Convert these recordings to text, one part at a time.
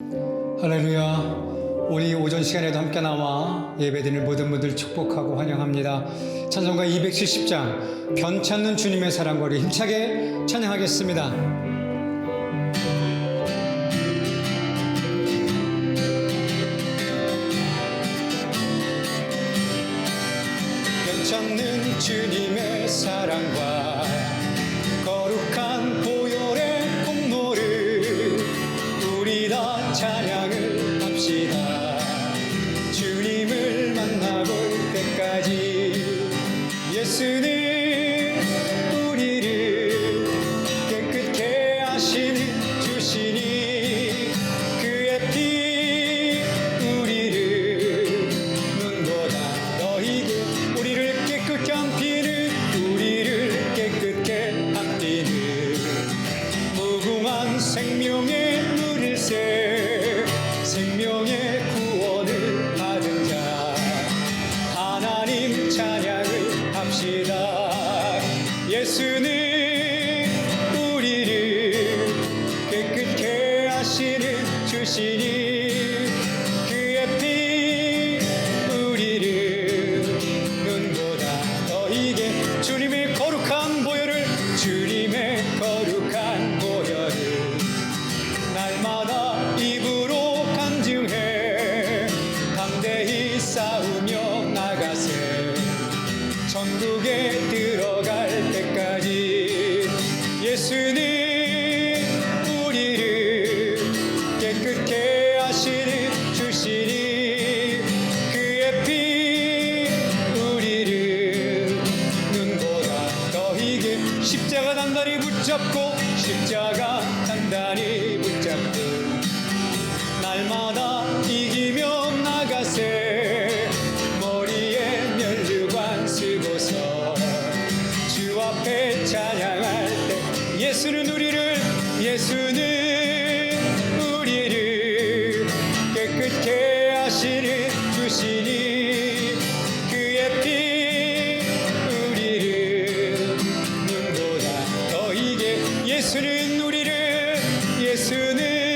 할렐루야. 우리 오전 시간에도 함께 나와 예배드리는 모든 분들 축복하고 환영합니다. 찬송가 270장 변찮는 주님의 사랑과 우리 힘차게 찬양하겠습니다. 주님의 사랑과 이런 찬양을 합시다. 주님을 만나볼 때까지 예수님 새 생명의 우리를 예수는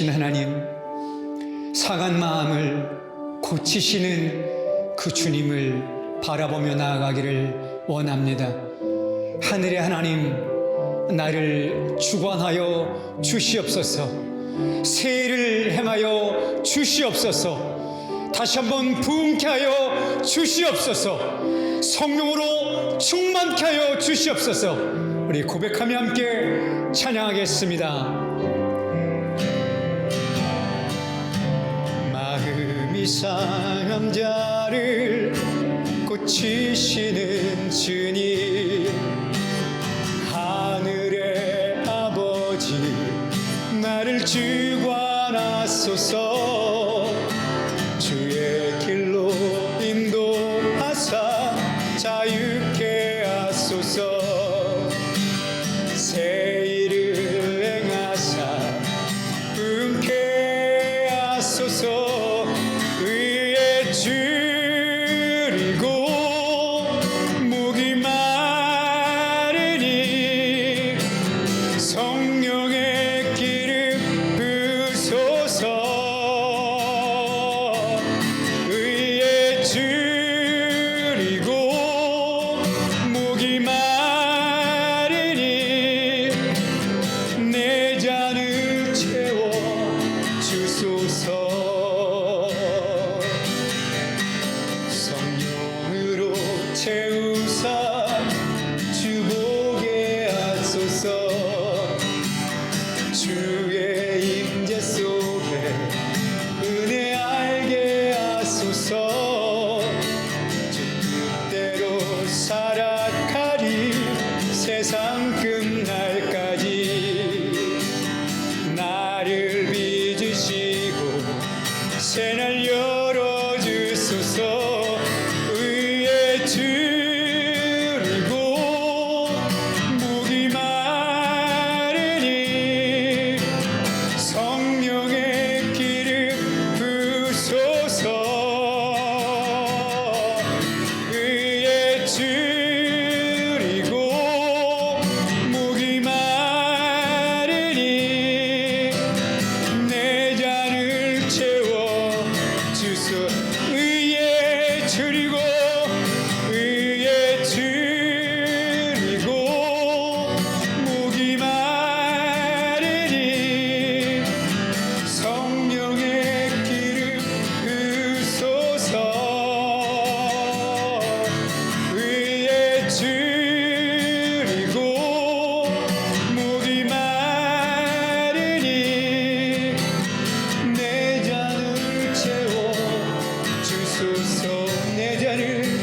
되신 하나님, 상한 마음을 고치시는 그 주님을 바라보며 나아가기를 원합니다. 하늘의 하나님, 나를 주관하여 주시옵소서, 새해를 행하여 주시옵소서, 다시 한번 부흥케 하여 주시옵소서, 성령으로 충만케 하여 주시옵소서, 우리 고백하며 함께 찬양하겠습니다. 이 상함자를 고치시는 주님. 하늘의 아버지 나를 주관하소서.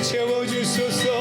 채워주소서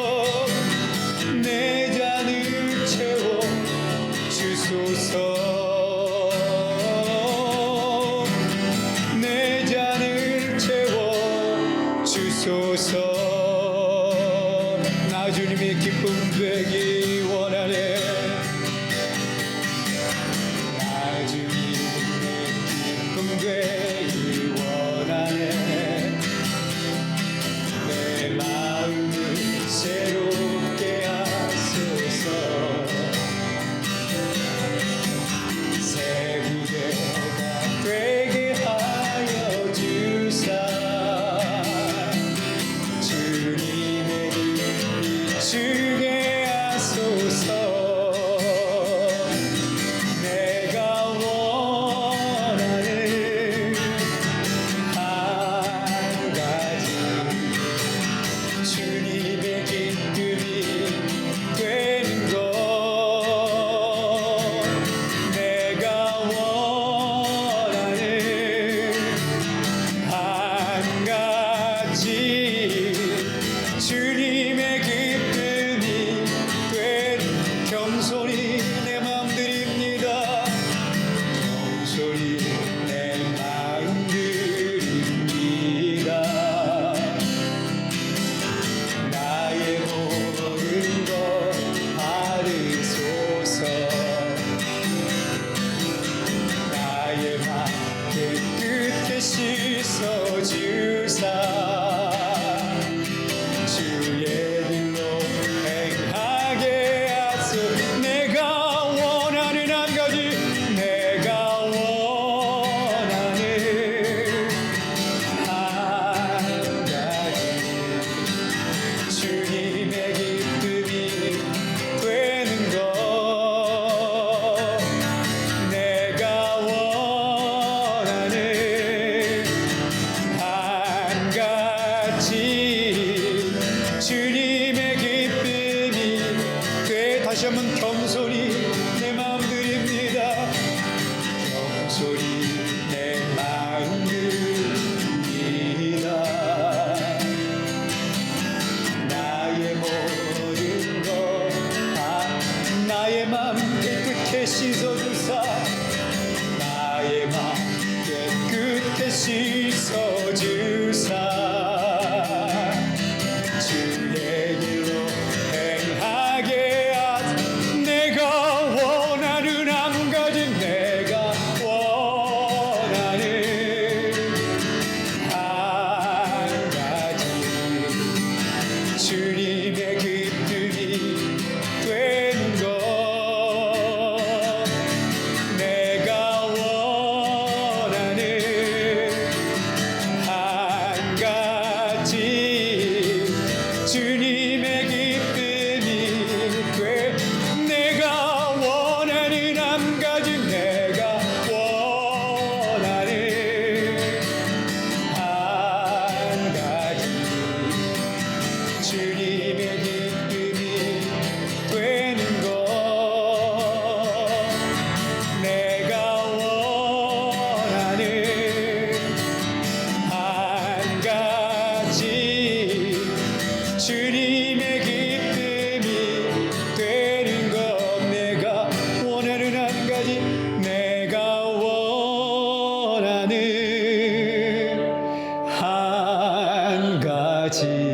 한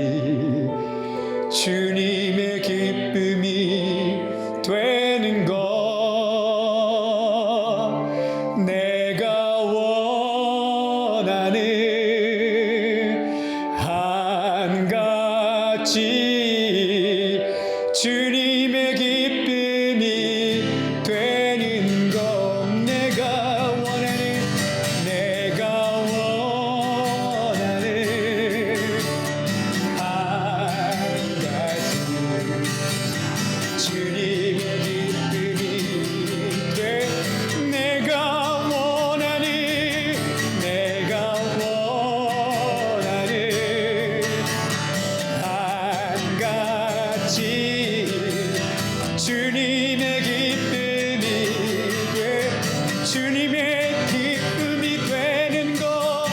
기쁨이 되는 것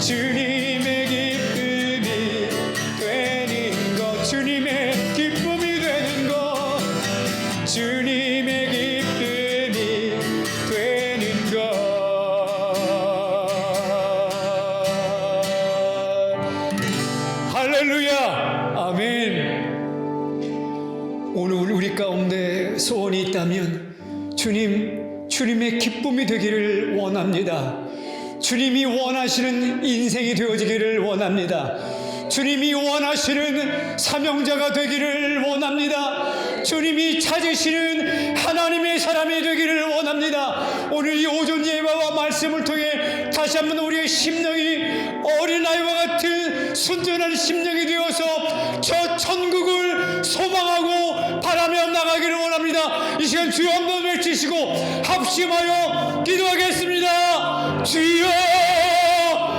주님 되기를 원합니다 주님이 원하시는 인생이 되어지기를 원합니다 주님이 원하시는 사명자가 되기를 원합니다. 주님이 찾으시는 하나님의 사람이 되기를 원합니다. 오늘 이 오전 예배와 말씀을 통해 다시 한번 우리의 심령이 어린아이와 같은 순전한 심령이 되어서 저 천국을 소망하고 바라며 나가기를 원합니다. 이 시간 주여 한 번 외치시고 합심하여 기도하겠습니다. 주여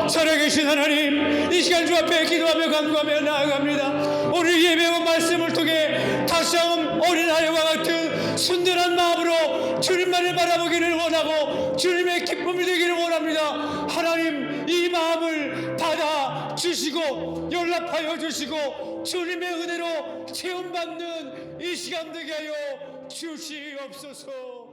살아계신 하나님 이 시간 주 앞에 기도하며 간구하며 나아갑니다 오늘 예배와 말씀을 통해 다시 한번 어린아이와 같은 순전한 마음으로 주님만을 바라보기를 원하고 주님의 기쁨이 되기를 원합니다 하나님 이 마음을 받아 주시고 연락하여 주시고 주님의 은혜로 체험받는 이 시간 되게 하여 주시옵소서